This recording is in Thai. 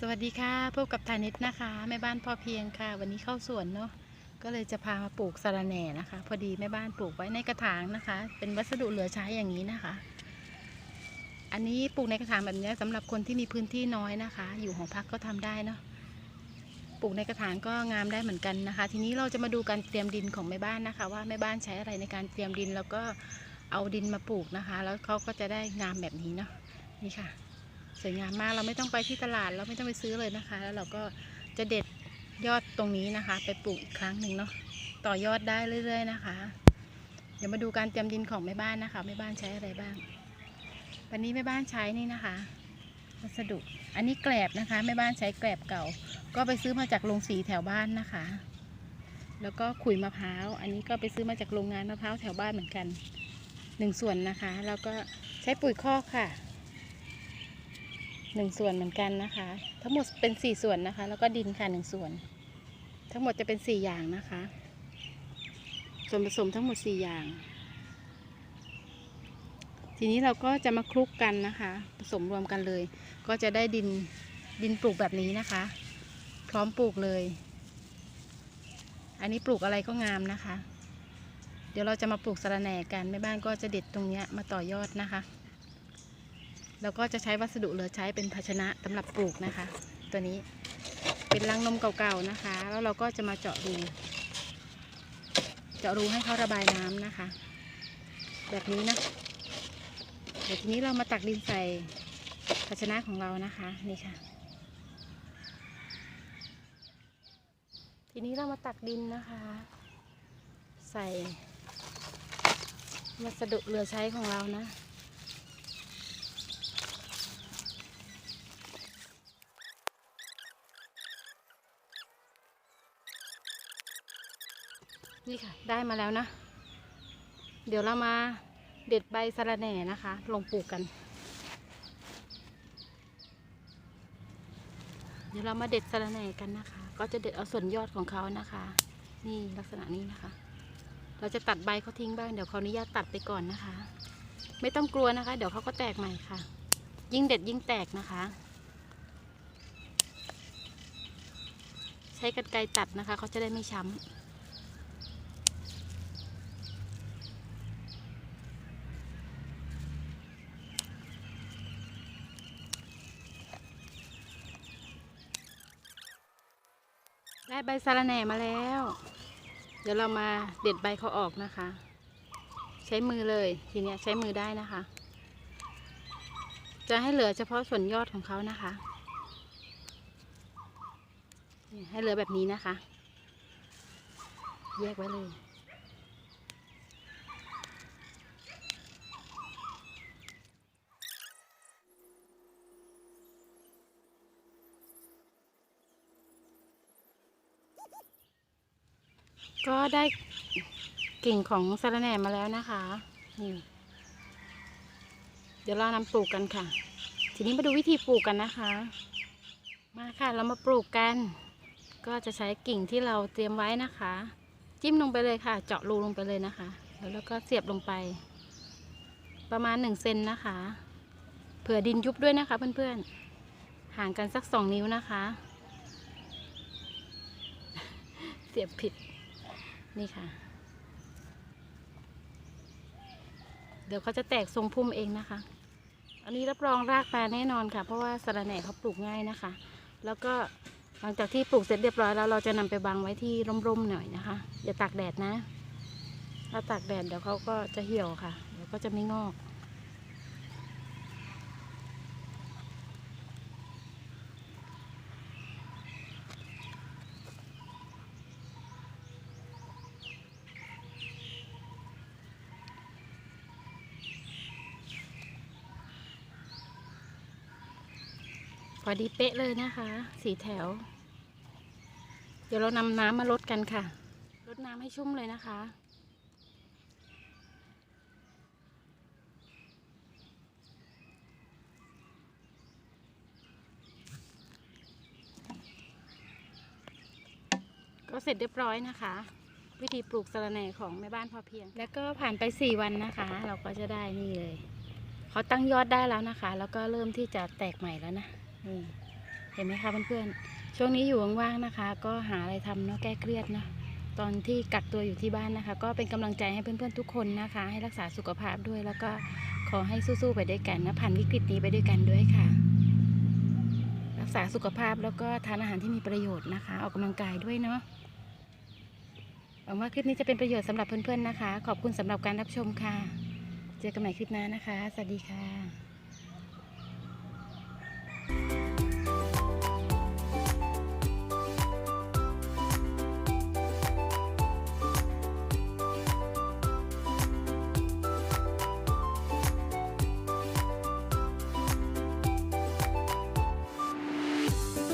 สวัสดีค่ะพบกับทานิดนะคะแม่บ้านพอเพียงค่ะ วันนี้เข้าสวนเนาะก็เลยจะพามาปลูกสะระแหน่นะคะ พอดีแม่บ้านปลูกไว้ในกระถางนะคะ เป็นวัสดุเหลือใช้อย่างนี้นะคะ อันนี้ปลูกในกระถางแบบนี้สำหรับคนที่มีพื้นที่น้อยนะคะ อยู่หอพักก็ทำได้เนาะปลูกในกระถางก็งามได้เหมือนกันนะคะ ทีนี้เราจะมาดูการเตรียมดินของแม่บ้านนะคะ ว่าแม่บ้านใช้อะไรในการเตรียมดินแล้วก็เอาดินมาปลูกนะคะ แล้วเขาก็จะได้งามแบบนี้เนาะนี่ค่ะ สวยงามมากเราไม่ต้องไปที่ตลาดเราไม่ต้องไปซื้อเลยนะคะ แล้วเราก็จะเด็ดยอดตรงนี้นะคะ ไปปลูกอีกครั้งหนึ่งเนาะต่อยอดได้เรื่อย ๆ นะคะ เดี๋ยวมาดูการเตรียมดินของแม่บ้านนะคะแม่บ้านใช้อะไรบ้าง วันนี้แม่บ้านใช้นี่นะคะ วัสดุอันนี้แกลบนะคะแม่บ้านใช้แกลบเก่า ก็ไปซื้อมาจากโรงสีแถวบ้านนะคะ แล้วก็ขุยมะพร้าวอันนี้ก็ไปซื้อมาจากโรงงานมะพร้าวแถวบ้านเหมือนกันหนึ่งส่วนนะคะ แล้วก็ใช้ปุ๋ยคอกค่ะ หนึ่งส่วนเหมือนกันนะคะ ทั้งหมดเป็นสี่ส่วนนะคะ แล้วก็ดินค่ะหนึ่งส่วน ทั้งหมดจะเป็นสี่อย่างนะคะ ส่วนผสมทั้งหมดสี่อย่าง ทีนี้เราก็จะมาคลุกกันนะคะ ผสมรวมกันเลย ก็จะได้ดินดินปลูกแบบนี้นะคะ พร้อมปลูกเลย อันนี้ปลูกอะไรก็งามนะคะ เดี๋ยวเราจะมาปลูกสะระแหน่กันแม่บ้านก็จะเด็ดตรงเนี้ยมาต่อยอดนะคะ แล้วก็จะใช้วัสดุเหลือใช้เป็นภาชนะสำหรับปลูกนะคะ ตัวนี้เป็นรังนมเก่าๆนะคะ แล้วเราก็จะมาเจาะรู เจาะรูให้เขาระบายน้ำนะคะ แบบนี้นะ เดี๋ยวทีนี้เรามาตักดินใส่ภาชนะของเรานะคะนี่ค่ะ ทีนี้เรามาตักดินนะคะ ใส่วัสดุเหลือใช้ของเรานะ นี่ค่ะ ได้มาแล้วนะ เดี๋ยวเรามาเด็ดใบสะระแหน่นะคะ ลงปลูกกัน เดี๋ยวเรามาเด็ดสะระแหน่กันนะคะ ก็จะเด็ดเอาส่วนยอดของเขานะคะ นี่ลักษณะนี้นะคะ เราจะตัดใบเขาทิ้งบ้าง เดี๋ยวเขออนุญาตตัดไปก่อนนะคะ ไม่ต้องกลัวนะคะ เดี๋ยวเขาก็แตกใหม่ค่ะ ยิ่งเด็ดยิ่งแตกนะคะ ใช้กรรไกรตัดนะคะ เขาจะได้ไม่ช้ำ ได้ใบสาระแหน่มาแล้ว เดี๋ยวเรามาเด็ดใบเขาออกนะคะ ใช้มือเลยทีเนี้ยใช้มือได้นะคะ จะให้เหลือเฉพาะส่วนยอดของเขานะคะให้เหลือแบบนี้นะคะ แยกไว้เลย ก็ได้กิ่งของสะระแหน่มาแล้วนะคะนี่เดี๋ยวเรานำปลูกกันค่ะ ทีนี้มาดูวิธีปลูกกันนะคะ มาค่ะเรามาปลูกกัน ก็จะใช้กิ่งที่เราเตรียมไว้นะคะ จิ้มลงไปเลยค่ะ เจาะรูลงไปเลยนะคะ แล้วแล้วก็เสียบลงไป ประมาณหนึ่งเซนนะคะ เผื่อดินยุบด้วยนะคะเพื่อนๆ ห่างกันสักสองนิ้วนะคะ เสียบผิด นี่ค่ะ เดี๋ยวเขาจะแตกทรงพุ่มเองนะคะ อันนี้รับรองรากมาแน่นอนค่ะ เพราะว่าสระแหน่เขาปลูกง่ายนะคะ แล้วก็หลังจากที่ปลูกเสร็จเรียบร้อยแล้วเราจะนำไปวางไว้ที่ร่มๆหน่อยนะคะ อย่าตากแดดนะ ถ้าตากแดดเดี๋ยวเขาก็จะเหี่ยวค่ะเดี๋ยวก็จะไม่งอก พอดีเป๊ะเลยนะคะ สีแถว เดี๋ยวเรานำน้ำมาลดกันค่ะลดน้ำให้ชุ่มเลยนะคะ ก็เสร็จเรียบร้อยนะคะ วิธีปลูกสะระแหน่ของแม่บ้านพอเพียง แล้วก็ผ่านไป 4 วันนะคะ เราก็จะได้นี่เลย เขาตั้งยอดได้แล้วนะคะ แล้วก็เริ่มที่จะแตกใหม่แล้วนะ นี่เห็นไหมคะเพื่อนๆช่วงนี้อยู่ว่างๆนะคะ ก็หาอะไรทำเนาะแก้เครียดเนาะตอนที่กักตัวอยู่ที่บ้านนะคะ ก็เป็นกำลังใจให้เพื่อนๆทุกคนนะคะ ให้รักษาสุขภาพด้วย แล้วก็ขอให้สู้ๆไปด้วยกันนะผ่านวิกฤตนี้ไปด้วยกันด้วยค่ะ รักษาสุขภาพแล้วก็ทานอาหารที่มีประโยชน์นะคะ ออกกำลังกายด้วยเนาะหวังว่าคลิปนี้จะเป็นประโยชน์สำหรับเพื่อนๆนะคะ ขอบคุณสำหรับการรับชมค่ะ เจอกันใหม่คลิปหน้านะคะ สวัสดีค่ะ